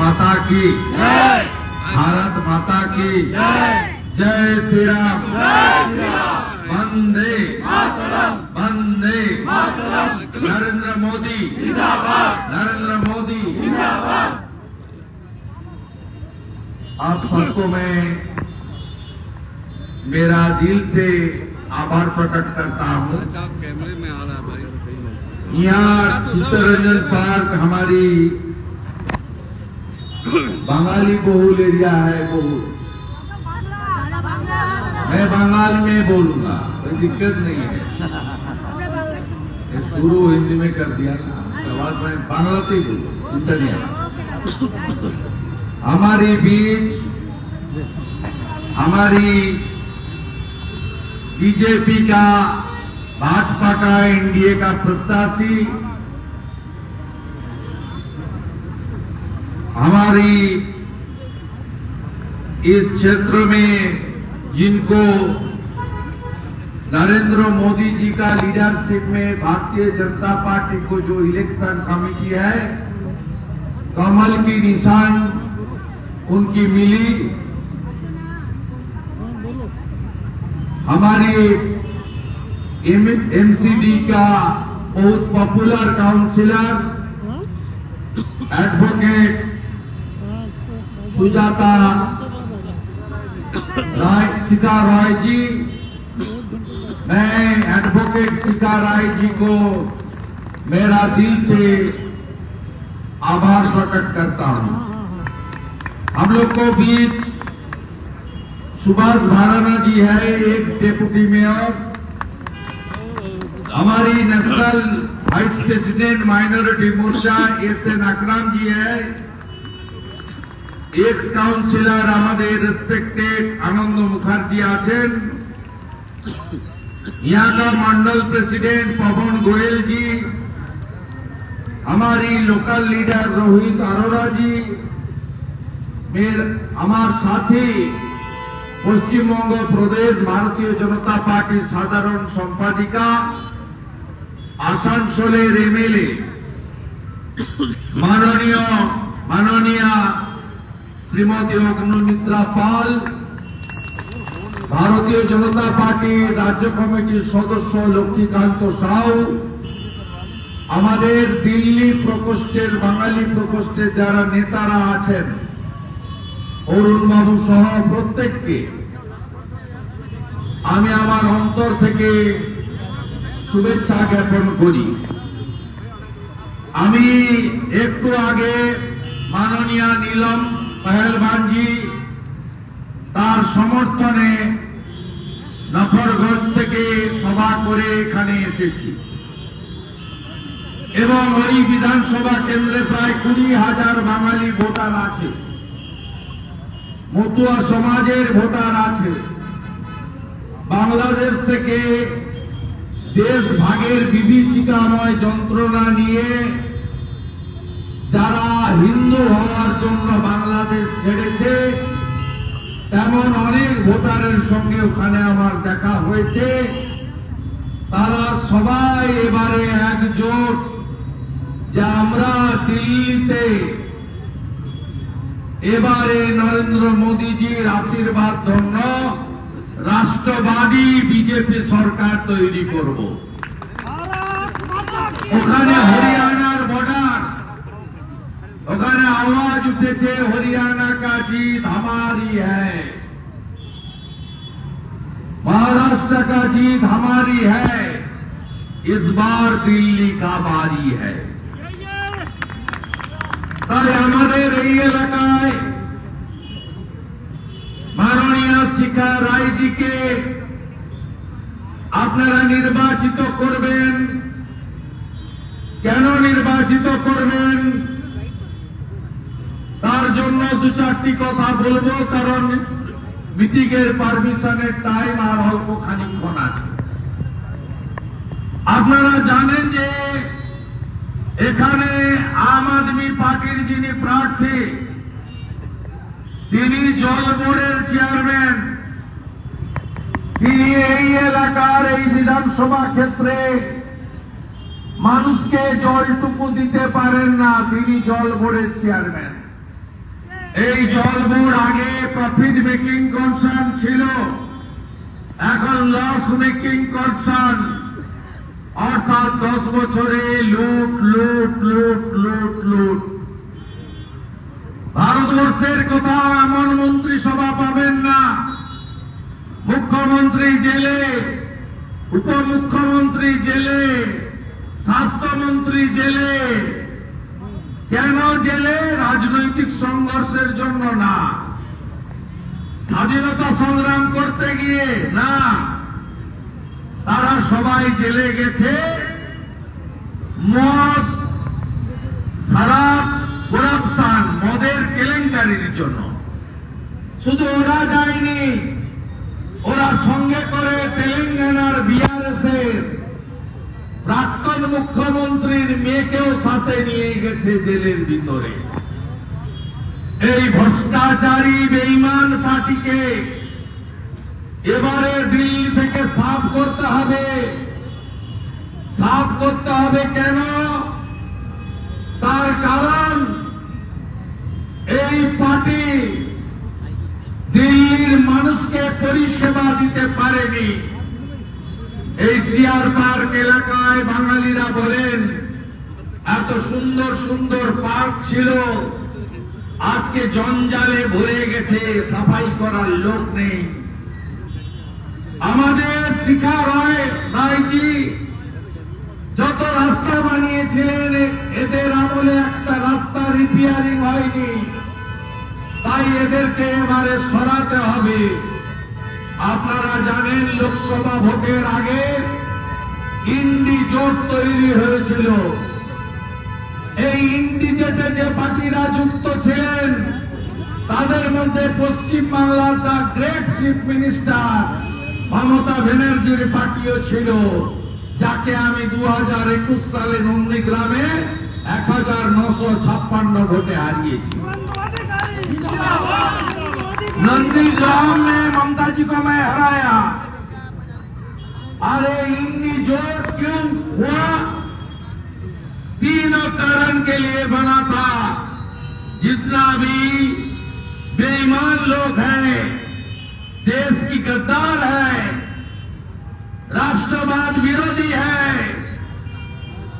माता की। जय। भारत माता की। जय। जय श्री राम। जय वंदे। वंदे। नरेंद्र मोदी। नरेंद्र मोदी। आप सबको मैं मेरा दिल से आभार प्रकट करता हूँ। कैमरे में आ रहा है भाई। यहाँ चित्तरंजन पार्क हमारी बंगाली बहुल एरिया है बहुल मैं बंगाल में बोलूँगा, कोई दिक्कत नहीं है शुरू हिंदी में कर दिया ना बाद मैं बांग्लाते ही बोलूँ चिंता नहीं। हमारी बीच, हमारी बीजेपी का, भाजपा का, एनडीए का प्रत्याशी हमारी इस क्षेत्र में जिनको नरेंद्र मोदी जी का लीडरशिप में भारतीय जनता पार्टी को जो इलेक्शन कमेटी है, कमल की निशान उनकी मिली। हमारे एमसीडी का बहुत popular councillor advocate Sujata, Rai, Sita Rai ji. मैं एडवोकेट सीता राय जी को मेरा दिल से आभार प्रकट करता हूँ। हम लोग को बीच सुभाष भाराना जी है, एक डेप्यूटी मेयर हमारी national vice president minority Morcha S N Akram ji है। এক্স কাউন্সিলর আমাদের রেসপেক্টেড আনন্দ মুখার্জি আছেন। ইয়াকা মন্ডল প্রেসিডেন্ট পবন গোয়েলজি আমার এই লোকাল লিডার রোহিত আরোরাজি আমার সাথী পশ্চিমবঙ্গ প্রদেশ ভারতীয় জনতা পার্টির সাধারণ সম্পাদিকা, আসানসোলের এমএলএ, মাননীয়, মাননীয়া শ্রীমতী অগ্নিমিত্রা পাল, ভারতীয় জনতা পার্টির রাজ্য কমিটির সদস্য লক্ষ্মীকান্ত সাউ, আমাদের দিল্লি প্রকোষ্ঠের, বাঙালি প্রকোষ্ঠের যারা নেতারা আছেন, অরুণবাবু সহ প্রত্যেককে, আমি আমার অন্তর থেকে শুভেচ্ছা জ্ঞাপন করি। আমি একটু আগে মাননীয় নীলম পেহেলবানজি তার সমর্থনে নফরগঞ্জ থেকে সভা করে এখানে এসেছি। এবং ওই বিধানসভা কেন্দ্রে প্রায় কুড়ি হাজার বাঙালি ভোটার আছে। মতুয়া সমাজের ভোটার আছে। বাংলাদেশ থেকে দেশ ভাগের বিভীষিকাময় যন্ত্রণা নিয়ে যারা হিন্দু হওয়ার জন্য বাংলাদেশ ছেড়েছে তেমন অনেক ভোটারের সঙ্গে ওখানে আমার দেখা হয়েছে। তারা সবাই এবারে একজোট যে আমরা দিল্লিতে। এবারে নরেন্দ্র মোদীজির আশীর্বাদ ধন্য রাষ্ট্রবাদী বিজেপি সরকার তৈরি করব। ওখানে হরিয়ানার ওখানে আওয়াজ উঠেছে হরিয়ানা का जीत हमारी है महाराष्ट्र का जीत हमारी है इस बार दिल्ली का बारी है তাই আমাদের এই এলাকায় মাননীয় শিখা রায়জিকে আপনারা নির্বাচিত করবেন কেন নির্বাচিত করবেন তার জন্য দু চারটি কথা বলব, কারণ মিটিংয়ের পারমিশনের টাইম আর অল্প খানিক্ষণ আছে। আপনারা জানেন যে এখানে আম আদমি পার্টির যিনি প্রার্থী, তিনি জল বোর্ডের চেয়ারম্যান তিনি এই এলাকার, এই বিধানসভা ক্ষেত্রে মানুষকে জলটুকু দিতে পারেন না, তিনি জল বোর্ডের চেয়ারম্যান এই জল আগে প্রফিট মেকিং কনসার্ন ছিল, এখন লস মেকিং কনসার্ন অর্থাৎ দশ বছরে লুট লুট লুট লুট লুট। ভারতবর্ষের কোথাও এমন মন্ত্রিসভা পাবেন না। মুখ্যমন্ত্রী জেলে, উপমুখ্যমন্ত্রী জেলে, স্বাস্থ্যমন্ত্রী জেলে। কেন জেলে রাজনৈতিক সংঘর্ষের জন্য না? স্বাধীনতা সংগ্রাম করতে গিয়ে না? তারা সবাই জেলে গেছে। মদ সারাপ করাপশন মদের কেলেঙ্কারির জন্য। শুধু ওরা যায়নি, ওরা সঙ্গে করে তেলেঙ্গানার বিআরএস এর প্রাক্তন মুখ্যমন্ত্রীর মেয়েকেও সাথে নিয়ে গেছে জেলের ভিতরে। এই ভ্রষ্টাচারী বেইমান পার্টিকে এবারে দিল্লি থেকে সাফ করতে হবে। সাফ করতে হবে কেন? তার কারণ এই পার্টি দিল্লির মানুষকে পরিষেবা দিতে পারেনি। এই সিয়ার পার্ক এলাকায় বাঙালিরা বলেন, এত সুন্দর সুন্দর পার্ক ছিল। আজকে জঞ্জালে ভরে গেছে, সাফাই করার লোক নেই। আমাদের শিখা রয় রায়জি যত রাস্তা বানিয়েছিলেন এদের আমলে একটা রাস্তা রিপেয়ারিং হয়নি। তাই এদেরকে এবারে সরাতে হবে। আপনারা জানেন লোকসভা ভোটের আগে ইন্ডি জোট তৈরি হয়েছিল। এই ইন্ডি জেটে যে পার্টিরা যুক্ত ছিলেন, তাদের মধ্যে পশ্চিম বাংলার the great chief minister Mamata ব্যানার্জির পার্টিও ছিল, যাকে আমি দু হাজার একুশ সালে নন্দীগ্রামে এক হাজার নশো ছাপ্পান্ন ভোটে হারিয়েছি। नंदीग्राम में ममता जी को मैं हराया। अरे इंडी जोड़ क्यों हुआ? तीनों कारण के लिए बना था। जितना भी बेईमान लोग हैं, देश की गद्दार है, राष्ट्रवाद विरोधी है,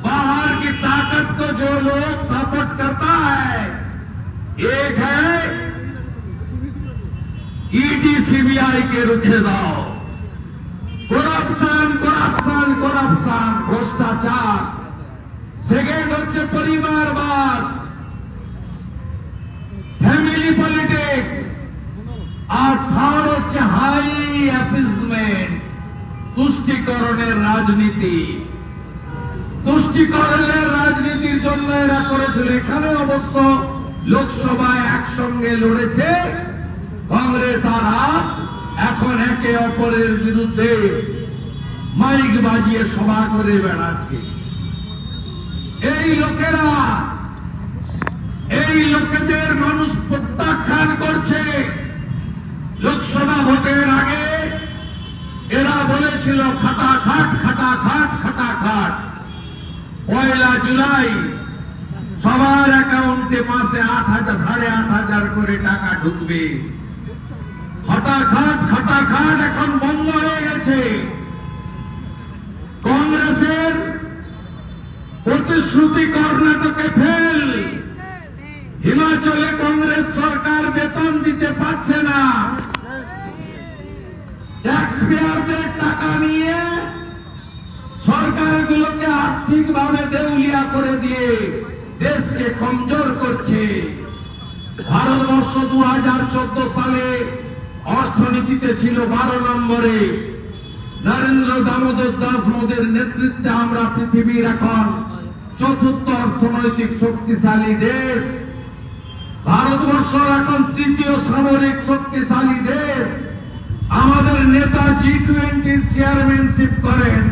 बाहर की ताकत को जो लोग सपोर्ट करता है, एक है ইডি সিবিআই কে রুখে দাও। করাপশন করাপশন করাপশন, ভ্রষ্টাচার। সেকেন্ড হচ্ছে পরিবারবাদ ফ্যামিলি পলিটিক্স আর থার্ড হচ্ছে হাই অ্যাপিসমেন্ট তুষ্টিকরণের রাজনীতি। তুষ্টিকরণের রাজনীতির জন্য এরা করেছিল। এখানে অবশ্য লোকসভায় একসঙ্গে লড়েছে কংগ্রেস আর এখন একে অপরের বিরুদ্ধে মাইক বাজিয়ে সভা করে বেড়াচ্ছে। এই লোকেরা, এই লোকেদের মানুষ প্রত্যাখ্যান করছে। লোকসভা ভোটের আগে এরা বলেছিল, খাটা খাট খাটা খাট খাটা খাট। পয়লা জুলাই সবার অ্যাকাউন্টে মাসে আট হাজার, সাড়ে আট হাজার করে টাকা ঢুকবে। হঠাৎ খাটাখাট এখন বন্ধ হয়ে গেছে। কংগ্রেসের প্রতিশ্রুতি কর্ণাটকে ফেল। হিমাচলে কংগ্রেস সরকার বেতন দিতে পারছে না। ট্যাক্স পেয়ারদের টাকা নিয়ে সরকারগুলোকে আর্থিকভাবে দেউলিয়া করে দিয়ে দেশকে কমজোর করছে। ভারতবর্ষ দু হাজার চোদ্দ সালে অর্থনীতিতে ছিল বারো নম্বরে। নরেন্দ্র দামোদর দাস মোদের নেতৃত্বে আমরা পৃথিবীর এখন চতুর্থ অর্থনৈতিক শক্তিশালী দেশ। ভারতবর্ষ এখন তৃতীয় সামরিক শক্তিশালী দেশ। আমাদের নেতা জি টোয়েন্টির চেয়ারম্যানশিপ করেন।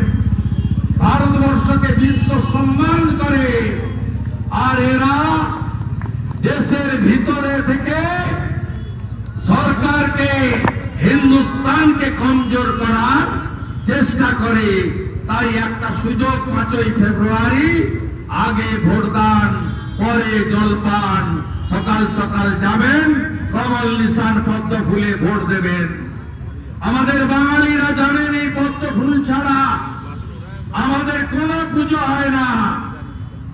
ভারতবর্ষকে বিশ্ব সম্মান করে। আর এরা দেশের ভিতরে থেকে সরকারকে হিন্দুস্তানকে কমজোর করার চেষ্টা করে, তাই একটা সুযোগ পাঁচই ফেব্রুয়ারি, আগে ভোটদান, পরে জলপান, সকাল সকাল যাবেন, কমল নিশান পদ্ম ফুলে ভোট দেবেন। আমাদের বাঙালিরা জানেন এই পদ্ম ফুল ছাড়া আমাদের কোনো পুজো হয় না।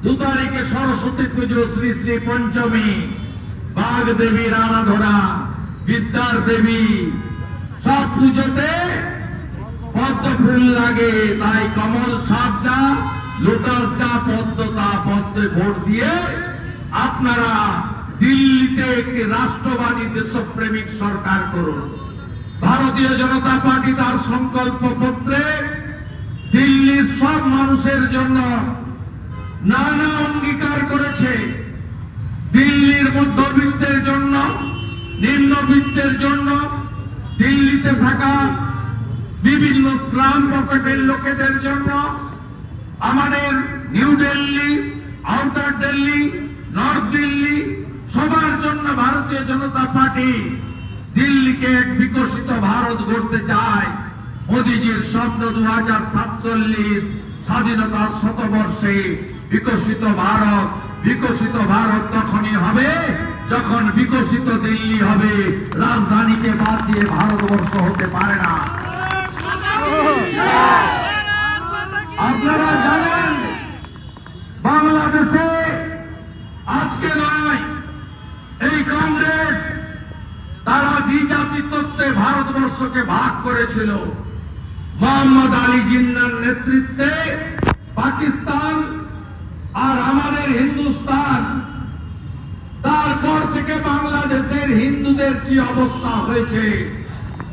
দু তারিখে সরস্বতী পুজো, শ্রী শ্রী পঞ্চমী বাঘ দেবীর আরাধনা বিদ্যার দেবী সব পুজোতে পদ্ম ফুল লাগে, তাই কমল ছাপজা লোটাস গা পদ্মতা পদ্মে ভোট দিয়ে আপনারা দিল্লিতে একটি রাষ্ট্রবাদী দেশপ্রেমিক সরকার করুন। ভারতীয় জনতা পার্টি তার সংকল্প পত্রে দিল্লির সব মানুষের জন্য নানা অঙ্গীকার করেছে। দিল্লির মধ্যবিত্তের জন্য নিম্নবিত্তের জন্য দিল্লিতে থাকা বিভিন্ন শ্রাম পকেটের লোকেদের জন্য আমাদের new Delhi, outer Delhi, north Delhi সবার জন্য ভারতীয় জনতা পার্টি দিল্লিকে এক বিকশিত ভারত গড়তে চায়। মোদীজির স্বপ্ন দু হাজার সাতচল্লিশ স্বাধীনতার শতবর্ষে বিকশিত ভারত বিকশিত ভারত তখনই হবে। যখন বিকশিত দিল্লি হবে, রাজধানীকে বাদ দিয়ে ভারতবর্ষ হতে পারে না। আপনারা জানেন, বাংলাদেশে আজকে নয়, এই কংগ্রেস তারা দ্বিজাতি তত্ত্বে ভারতবর্ষকে ভাগ করেছিল। মোহাম্মদ আলী জিন্নার নেতৃত্বে পাকিস্তান আর আমাদের হিন্দুস্তান তারপর থেকে বাংলাদেশের হিন্দুদের কি অবস্থা হয়েছে?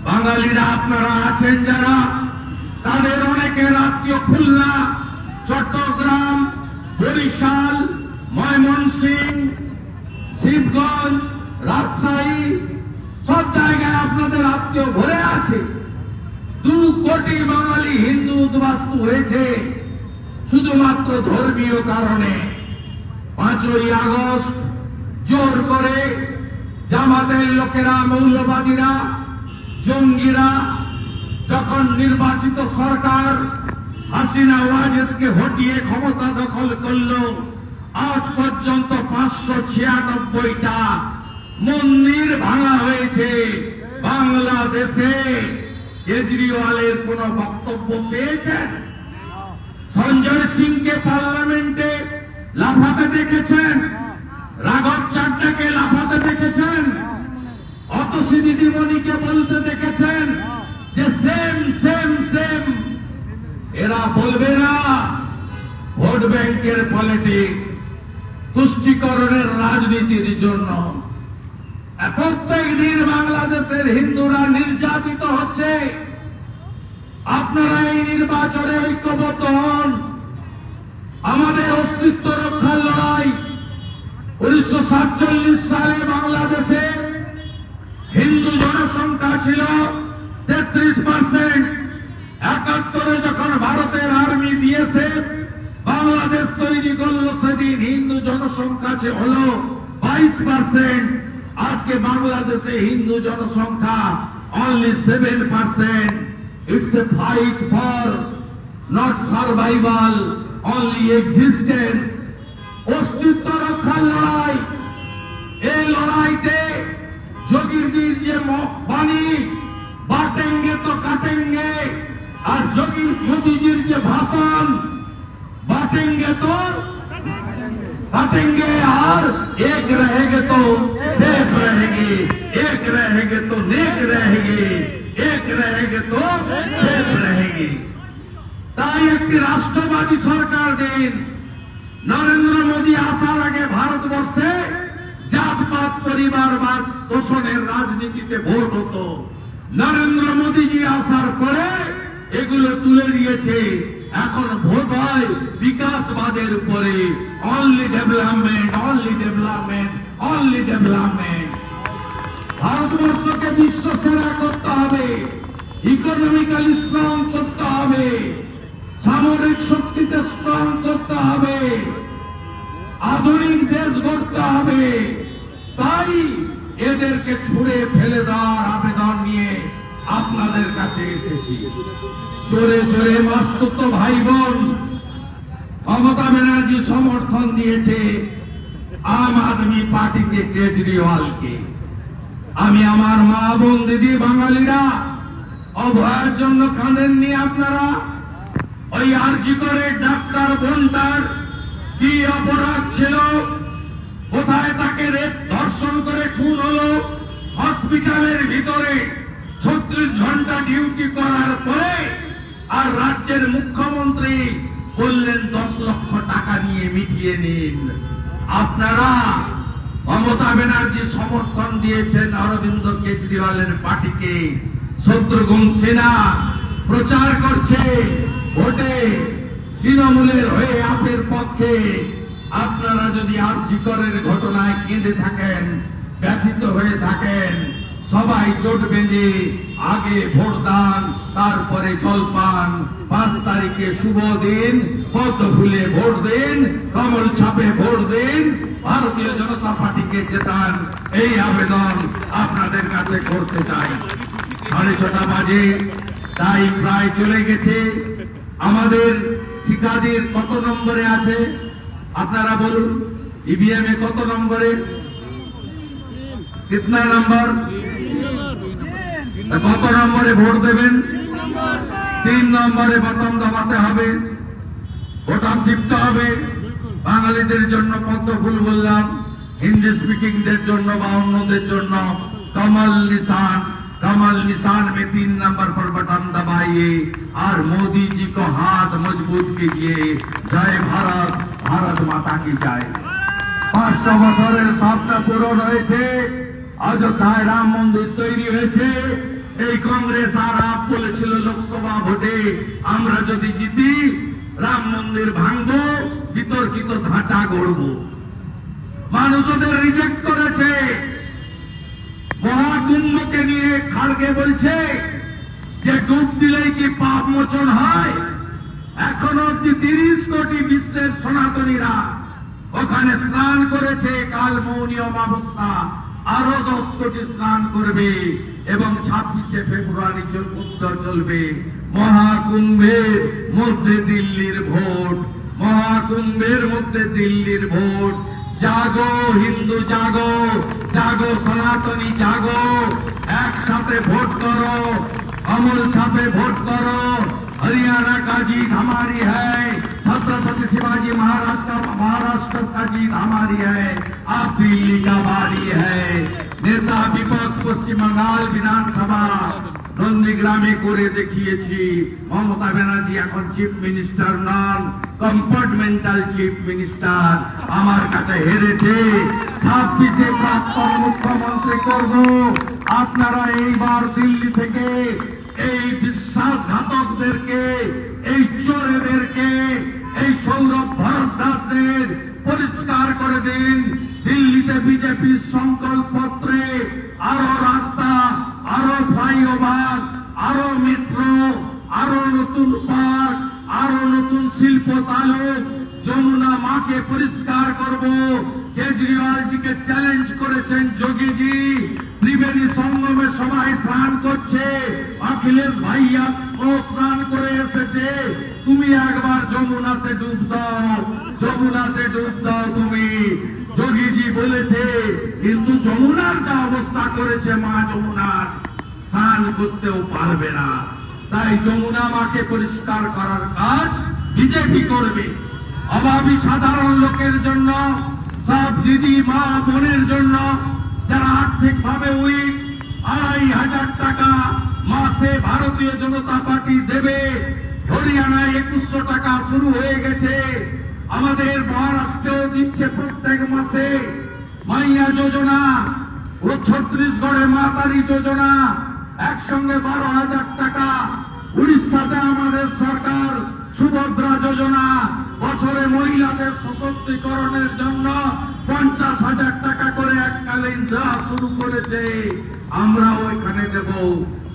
বাঙালিরা আপনারা আছেন যারা? তাদের অনেকের আত্মীয় খুলনা, চট্টগ্রাম, বরিশাল, ময়মনসিংহ, শিবগঞ্জ, রাজশাহী, সব জায়গায় আপনাদের আত্মীয় ভরে আছে। দু কোটি বাঙালি হিন্দু উদ্বাস্তু হয়েছে শুধুমাত্র ধর্মীয় কারণে। পাঁচই আগস্ট জোর করে জামাতের লোকেরা, মৌলবাদীরা, জঙ্গিরা, যখন নির্বাচিত সরকার হাসিনা ওয়াজেদকে হটিয়ে ক্ষমতা দখল করল, আজ পর্যন্ত পাঁচশো ছিয়ানব্বইটা মন্দির ভাঙা হয়েছে। বাংলাদেশে কেজরিওয়ালের কোন বক্তব্য পেয়েছেন? সঞ্জয় সিংকে পার্লামেন্টে লাফাতে দেখেছেন? রাঘব চাড্ডাকে লাফাতে দেখেছেন। অতসী দিদিমণিকে বলতে দেখেছেন যে, সেম সেম সেম। এরা বলবে না, ভোট ব্যাংকের পলিটিক্স তুষ্টিকরণের রাজনীতির জন্য। প্রত্যেক দিন বাংলাদেশের হিন্দুরা নির্যাতিত হচ্ছে। আপনারা এই নির্বাচনে ঐক্যবদ্ধ হন। আমাদের অস্তিত্ব রক্ষার লড়াই উনিশশো সাতচল্লিশ সালে বাংলাদেশে হিন্দু জনসংখ্যা ছিল তেত্রিশ পার্সেন্ট। একাত্তরে যখন ভারতের আর্মি বিএসএফ বাংলাদেশ তৈরি করল, সেদিন হিন্দু জনসংখ্যা হলো বাইশ পার্সেন্ট। আজকে বাংলাদেশে হিন্দু জনসংখ্যা only seven percent. It's a fight for not survival only existence অস্তিত্ব রক্ষার লড়াই এই লড়াইতে যোগীর যে ম- বাণী বাটেঙ্গে তো কাটেঙ্গে আর যোগী মোদীজির যে ভাষণ बांटेंगे तो बांटेंगे और एक रहेंगे तो सेफ रहेंगे एक रहेंगे तो नेक रहेंगे एक रहेंगे तो सेफ रहेंगे তাই একটি রাষ্ট্রবাদী সরকার দিন নরেন্দ্র মোদী আসার আগে ভারতবর্ষে জাতপাত, পরিবারবাদ তোষণের রাজনীতিতে ভোট হতো। নরেন্দ্র মোদীজি আসার পরে এগুলো তুলে দিয়েছে। এখন ভোট হয় বিকাশবাদের উপরে only development only development only development ভারতবর্ষকে বিশ্ব সেরা করতে হবে। ইকোনমিক্যালি স্ট্রং করতে হবে। সামরিক শক্তিতে স্ট্রং করতে হবে। আধুনিক দেশ গড়তে হবে। তাই এদেরকে ছুড়ে ফেলে দেওয়ার আবেদন নিয়ে আপনাদের কাছে এসেছি। চোরে চোরে মাস্তুত ভাই বোন মমতা ব্যানার্জি সমর্থন দিয়েছে আম আদমি পার্টিকে কেজরিওয়ালকে। আমি আমার মা বোন দিদি বাঙালিরা অভয়ের জন্য কাঁদেননি আপনারা? ওই আরজি করে ডাক্তার বোনটার কি অপরাধ ছিল? কোথায় তাকে রেপ, ধর্ষণ করে খুন হলো? হসপিটালের ভিতরে ছত্রিশ ঘণ্টা ডিউটি করার পরে আর রাজ্যের মুখ্যমন্ত্রী বললেন, দশ লক্ষ টাকা নিয়ে মিটিয়ে নিন। আপনারা মমতা ব্যানার্জি সমর্থন দিয়েছেন অরবিন্দ কেজরিওয়ালের পার্টিকে। শত্রুঘ্ন সিনহা প্রচার করছে, ভোটে তৃণমূলের হয়ে আপের পক্ষে আপনারা যদি আর্যিকরের ঘটনায় কেঁদে থাকেন, ব্যথিত হয়ে থাকেন, সবাই জোট বেঁধে আগে ভোট দান, তারপরে জলপান পাঁচ তারিখে শুভ দিন পদ্ম ফুলে ভোট দিন, কমল ছাপে ভোট দিন, ভারতীয় জনতা পার্টিকে জেতান, এই আবেদন আপনাদের কাছে করতে চাই। সাড়ে ছটা বাজে, তাই প্রায় চলে গেছে। আমাদের শিকাদের কত নম্বরে আছে আপনারা বলুন ইভিএম এ কত নম্বরে কিতনা নম্বর কত নম্বরে ভোট দেবেন তিন নম্বরে বটন দবাতে হবে বোতাম টিপতে হবে বাঙালিদের জন্য পদ্ম ফুল বললাম হিন্দি স্পিকিংদের জন্য বা অন্যদের জন্য কমল निशान कमल निशान में तीन नंबर पर बटन दबाइए और मोदी जी को हाथ मजबूत कीजिए जय भारत भारत माता की जय পাঁচশো বছরের স্বপ্ন পূরণ হয়েছে অযোধ্যায় রাম মন্দির তৈরি হয়েছে এই কংগ্রেস আর আপ বলেছিল লোকসভা ভোটে আমরা যদি জিতি রাম মন্দির ভাঙবো বিতর্কিত ধাঁচা গড়ব মানুষ ওদের রিজেক্ট করেছে মহাকুম্ভকে নিয়ে খাড়গে বলছে যে ডুব দিলেই কি পাপ মোচন হয়? এখন অব্দি তিরিশ কোটি বিশ্বের সনাতনীরা ওখানে স্নান করেছে কাল মৌনী অমাবস্যা আরও দশ কোটি স্নান করবে এবং ছাব্বিশে ফেব্রুয়ারি উত্তর চলবে। মহাকুম্ভের মধ্যে দিল্লির ভোট। মহাকুম্ভের মধ্যে দিল্লির ভোট। জাগো, হিন্দু, জাগো। জাগো, সনাতনী, জাগো। একসাথে ভোট করো। अमल छापे वोट करो। हरियाणा का जीत हमारी है। छत्रपति शिवाजी महाराज का महाराष्ट्र का जीत हमारी है। आप दिल्ली का बारी है। नेता विपक्ष, पश्चिम बंगाल विधानसभा। নন্দীগ্রামে করে দেখিয়েছি। মমতা ব্যানার্জি এখন chief minister non compartmental chief minister আমার কাছে হেরেছে। ছাব্বিশে প্রাক্তন মুখ্যমন্ত্রী করব? আপনারা এইবার দিল্লি থেকে এই বিশ্বাসঘাতকদেরকে, এই চোরেদেরকে, এই সৌরভ ভরদ্বাজদের পরিষ্কার করে দিন। দিল্লিতে বিজেপির সংকল্প পত্রে আরও রাস্তা আরও ফ্লাইওভার আরও মেট্রো আরও নতুন পার্ক আরও নতুন শিল্প তালুক মাকে পরিষ্কার করব। কেজরিওয়ালজিকে চ্যালেঞ্জ করেছেন যোগীজি। ত্রিবেণী সঙ্গমে সবাই স্নান করছে। অখিলেশ ভাইয়া ও স্নান করে এসেছে। তুমি একবার যমুনাতে ডুব দাও। যমুনাতে ডুব দাও তুমি। যোগীজি বলেছে, কিন্তু যমুনার যা অবস্থা করেছে মা যমুনার, স্নান করতেও পারবে না। তাই যমুনা মাকে পরিষ্কার করার কাজ বিজেপি করবে অভাবী সাধারণ লোকের জন্য, সব দিদি মা বোনের জন্য যারা আর্থিক ভাবে উইক আড়াই হাজার টাকা মাসে ভারতীয় জনতা পার্টি দেবে। হরিয়ানায় একুশশো টাকা শুরু হয়ে গেছে। আমাদের মহারাষ্ট্রেও দিচ্ছে প্রত্যেক মাসে। মাইয়া যোজনা ও ছত্রিশগড়ে মাতারি যোজনা একসঙ্গে বারো হাজার টাকা। উড়িষ্যাতে আমাদের সরকার সুভদ্রা যোজনা বছরে মহিলাদের সশক্তিকরণের জন্য পঞ্চাশ হাজার টাকা করে এককালীন দেওয়া শুরু করেছে। আমরা ওইখানে দেব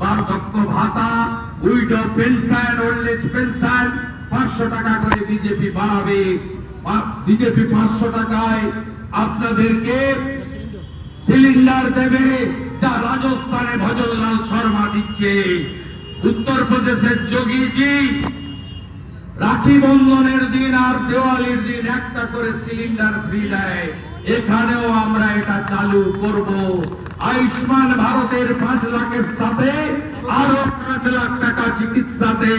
বার্ধক্য ভাতা, widow pension, old age pension, পাঁচশো টাকা করে বিজেপি বাড়াবে। বিজেপি পাঁচশো টাকায় আপনাদেরকে সিলিন্ডার দেবে, যা রাজস্থানে ভজনলাল শর্মা দিচ্ছে। উত্তরপ্রদেশের যোগীজি রাখি বন্ধনের দিন আর দেওয়ালির দিন একটা করে সিলিন্ডার ফ্রি দেয়। এখানেও আমরা এটা চালু করব। আয়ুষ্মান ভারতের পাঁচ লাখের সাথে আরও পাঁচ লাখ টাকা চিকিৎসাতে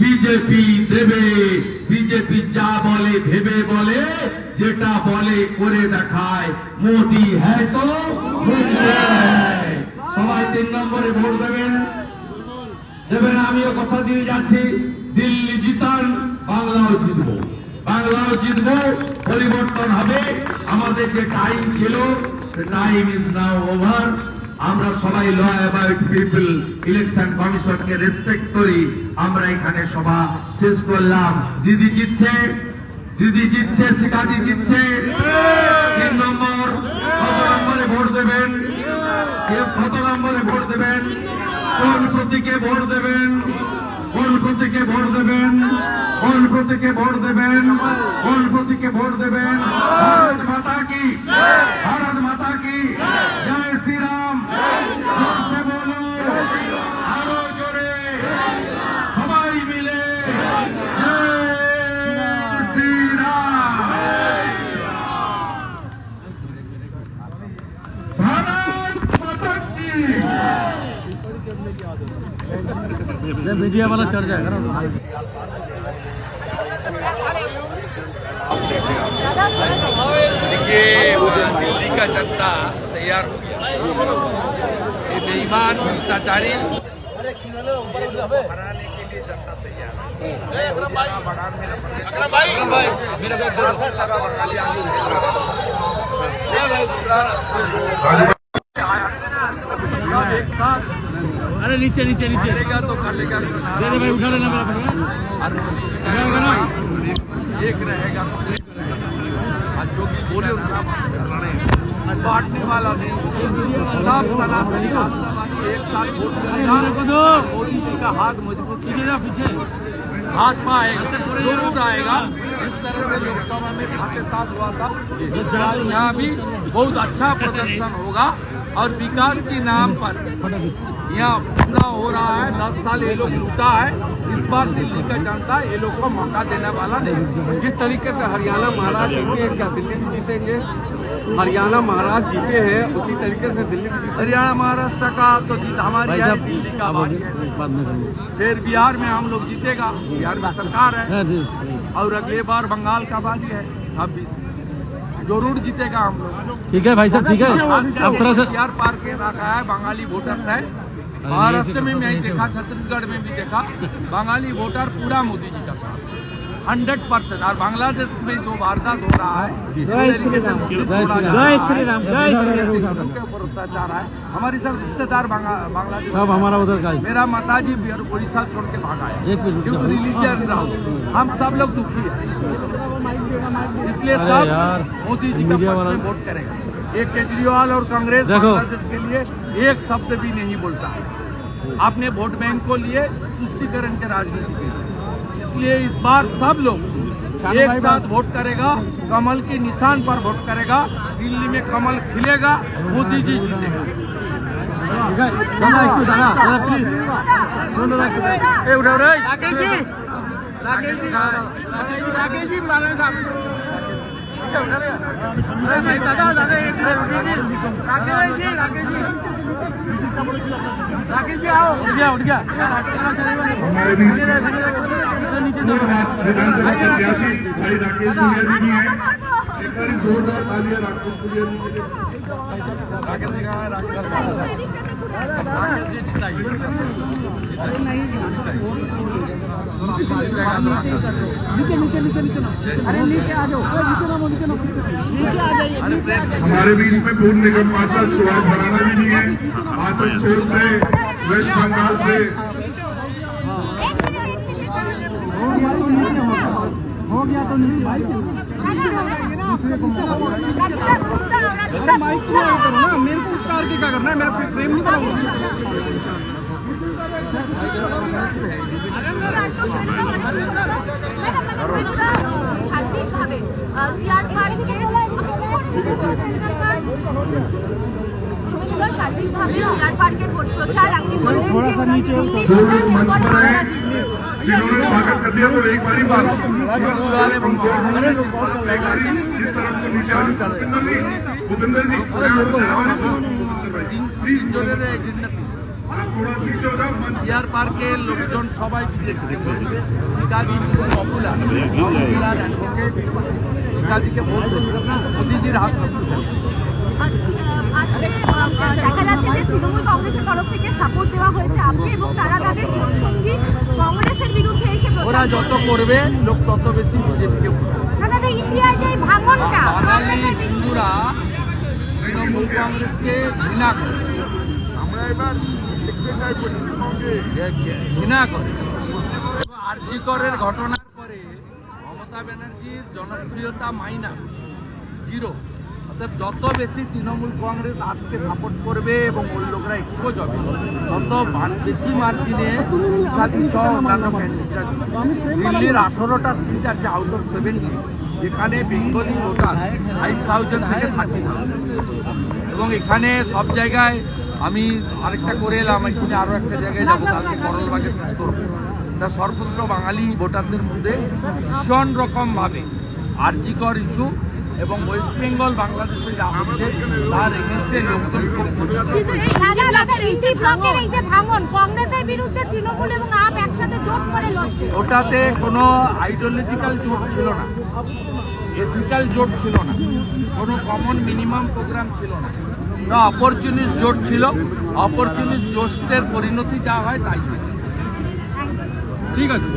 বিজেপি দেবে। বিজেপি যা বলে, ভেবে বলে, যেটা বলে, করে দেখায়। মোদি হ্যায় তো সবাই তিন নম্বরে ভোট দেবেন। দেবেন, আমিও কথা দিয়ে যাচ্ছি। দিল্লি জিতান বাংলাও জিতবো। বাংলাও জিতবো, পরিবর্তন হবে। আমাদের যে টাইম ছিল, সে টাইম ইজ নাও ওভার আমরা সবাই ল অ্যাবাউট পিপল ইলেকশন কমিশনকে রেসপেক্ট করি। আমরা এখানে সভা শেষ করলাম। দিদি জিতছে দিদি জিতছে শিকাজি জিতছে। তিন নম্বর, কত নম্বরে ভোট দেবেন? কত নম্বরে ভোট দেবেন? কোন প্রতীকে ভোট দেবেন? কোন প্রতীকে ভোট দেবেন। কোন প্রতীকে ভোট দেবেন। কোন প্রতীকে ভোট দেবেন। ভারত মাতা কি? ভারত মাতা কি? জয় শ্রীরাম। मीडिया वाला चढ़ जाएगा ना देखिए दिल्ली का जनता तैयार हो गया। ये बेईमान भ्रष्टाचारी। हराने के लिए जनता तैयार है चुनाव बढ़ा मेरा प्रदेश- मेरा सारा बंगाली आदमी। एक साथ। अरे नीचे नीचे नीचे। तो दे दे भाई उठा लेना मेरा का एक रहेगा तो एक रहेगा। आज जो भी बोले बांटने वाला नहीं सब सनातनी आस्थावादी एक साथ वोट करेगा को दो मोदी जी का हाथ मज़बूत पीछे पीछे। भाजपा आएगा। ज़रूर आएगा। जिस तरह से लोकसभा में साथ साथ हुआ था यहाँ भी बहुत अच्छा प्रदर्शन होगा। और विकास के नाम पर यहाँ पूरा हो रहा है। दस साल ये लोग लूटा है। इस बार दिल्ली का जनता ये लोग को मौका देने वाला नहीं। जिस तरीके से हरियाणा महाराज जीते हैं क्या दिल्ली भी जीतेंगे? हरियाणा महाराज जीते हैं उसी तरीके से दिल्ली जीतेंगे हरियाणा महाराष्ट्र का तो जीत हमारी है दिल्ली का बारी है। में फिर बिहार में हम लोग जीतेगा। बिहार में सरकार है। हाँ, और अगले बार बंगाल का बारी है। छब्बीस ज़रूर जीतेगा हम लोग। ठीक है भाई साहब ठीक है। अब थोड़ा सा यार पार के रखा है बंगाली वोटर्स है। महाराष्ट्र में मैं देखा छत्तीसगढ़ में भी देखा। बंगाली वोटर पूरा मोदी जी का साथ। Hundred percent. और बांग्लादेश में जो वारदात हो रहा है है। हमारी सब रिश्तेदार बांग्लादेश सब हमारा उधर का मेरा माताजी भी और उड़ीसा छोड़ के भागा है। रिलीजन हम सब लोग दुखी है। इसलिए सब मोदी जी का वोट करेगा। एक केजरीवाल और कांग्रेस बांग्लादेश के लिए एक शब्द भी नहीं बोलता। आपने वोट बैंक को लिए तुष्टिकरण के राजनीति के लिए। इसलिए इस बार सब लोग एक साथ वोट करेगा कमल के निशान पर वोट करेगा दिल्ली में कमल खिलेगा मोदी जी जीतेगा। राकेश जी राकेश जी राकेश जी। बुला रहे हैं साहब अरे भाई दादा दादा एक मिनट राकेश जी राकेश जी राकेश जी आओ उठ गया उठ गया हमारे बीच विधानसभा प्रत्याशी भाई राकेश गुलिया जी भी हैं एक बार जोरदार तालियां राकेश गुलिया जी के लिए नीचे नीचे नीचे नीचे अरे नीचे आ जाओ नीचे ना नीचे ना नीचे आ जाइए हमारे बीच में पूर्व निगम पार्षद सुहाग बनाना भी नहीं है आसनसोल से, वेस्ट बंगाल से। हो गया तो नीचे। हो गया तो नीचे भाई माइक को ना मेरे को उतार के क्या करना है मेरा फ्रेम नहीं बनाऊँगा जो लोग मंच पर आए जिन्होंने स्वागत कर दिया तो एक बारी बात एक बारी इस तरफ को नीचे आ भूपेंद्र जी भूपेंद्र जी प्लीज চেয়ার পার্কের লোকজন সবাই বিজেপিকে ভোট মোদিজির হাত দেখা যাচ্ছে যে তৃণমূল কংগ্রেসের তরফ থেকে সাপোর্ট দেওয়া হয়েছে আপনি এবং তারা তাদের জনসঙ্গী কংগ্রেসের বিরুদ্ধে এসে ওরা যত করবে। লোক তত বেশি বিজেপিকে ইন্ডিয়ার যে ভাঙনটা বাঙালি হিন্দুরা তৃণমূল কংগ্রেসকে ঘৃণা করে। আমরা এবার ঘৃণা করে ঘটনার পরে মমতা ব্যানার্জির জনপ্রিয়তা মাইনাস জিরো অর্থাৎ যত বেশি তৃণমূল কংগ্রেস আজকে সাপোর্ট করবে এবং ওর লোকরা এক্সপোজ হবে, তত বেশি মার্জিনে শিক্ষার্থী সহ অন্যান্য দিল্লির আঠারোটা সিট আছে আউট অফ সেভেন্টি যেখানে বেঙ্গলি ভোটার ফাইভ থাউজেন্ড থেকে থার্টি এবং এখানে সব জায়গায় আমি আরেকটা করে এলাম এখানে আরও একটা জায়গায় যাব কালকে করলবাগে শেষ করব। তা সর্বত্র বাঙালি ভোটারদের মধ্যে ভীষণ রকমভাবে আর্জিকর ইস্যু এবং ওয়েস্ট বেঙ্গল বাংলাদেশে যা হচ্ছে তার এগেনস্টে লোকজন ওটাতে কোনো আইডিওলজিক্যাল জোট ছিল না। এথিক্যাল জোট ছিল না। কোনো কমন মিনিমাম প্রোগ্রাম ছিল না। না অপরচুনিস্ট জোট ছিল। অপরচুনিস্ট জোটের পরিণতি যা হয় তাই ঠিক আছে।